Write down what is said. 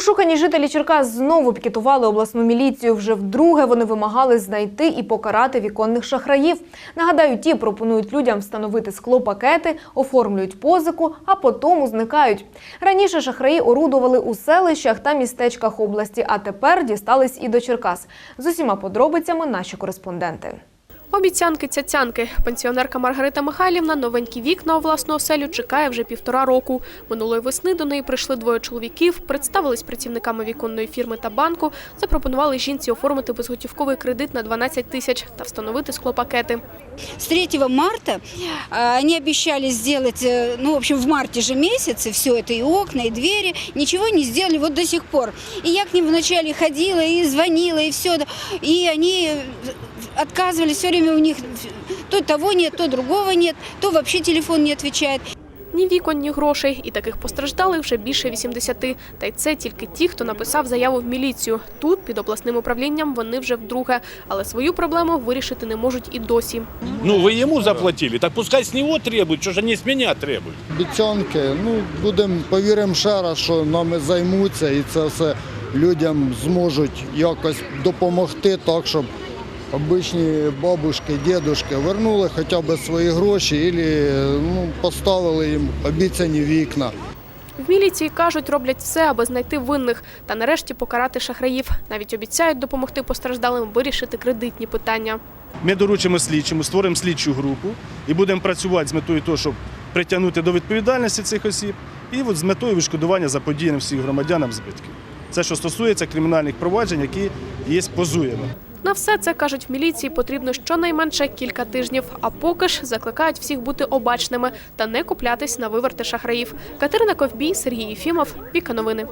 Ошукані жителі Черкас знову пікетували обласну міліцію. Вже вдруге вони вимагали знайти і покарати віконних шахраїв. Нагадаю, ті пропонують людям встановити склопакети, оформлюють позику, а потім зникають. Раніше шахраї орудували у селищах та містечках області, а тепер дістались і до Черкас. З усіма подробицями наші кореспонденти. Обіцянки цяцянки. Пенсіонерка Маргарита Михайлівна новенькі вікна у власну оселю чекає вже півтора року. Минулої весни до неї прийшли двоє чоловіків, представились працівниками віконної фірми та банку, запропонували жінці оформити безготівковий кредит на 12 тисяч та встановити склопакети. С 3 марта а, они обещали сделать, э, ну, в общем, в марте же месяце все это, и окна, и двери, ничего не сделали вот до сих пор. И я к ним вначале ходила и звонила, и все, и они э, отказывали, все время у них то того нет, то другого нет, то вообще телефон не отвечает. Ні вікон, ні грошей. І таких постраждалих вже більше 80. Та й це тільки ті, хто написав заяву в міліцію. Тут, під обласним управлінням, вони вже вдруге. Але свою проблему вирішити не можуть і досі. Ну, вы ему заплатили, так пускай с него требуют, что же они с меня требуют. обіцянки. Ну, будемо повіримо ще раз, що нами займуться і це все людям зможуть якось допомогти так, щоб обичні бабушки, дідушки вернули хоча б свої гроші і ну, поставили їм обіцяні вікна. В міліції кажуть, роблять все, аби знайти винних та нарешті покарати шахраїв. Навіть обіцяють допомогти постраждалим вирішити кредитні питання. Ми доручимо слідчому, створимо слідчу групу і будемо працювати з метою того, щоб притягнути до відповідальності цих осіб і от з метою відшкодування заподіяним всіх громадянам збитків. Це що стосується кримінальних проваджень, які є позуєми. На все це кажуть в міліції потрібно щонайменше кілька тижнів. А поки ж закликають всіх бути обачними та не куплятись на виверти шахраїв. Катерина Ковбій, Сергій Єфімов, Віка Новини.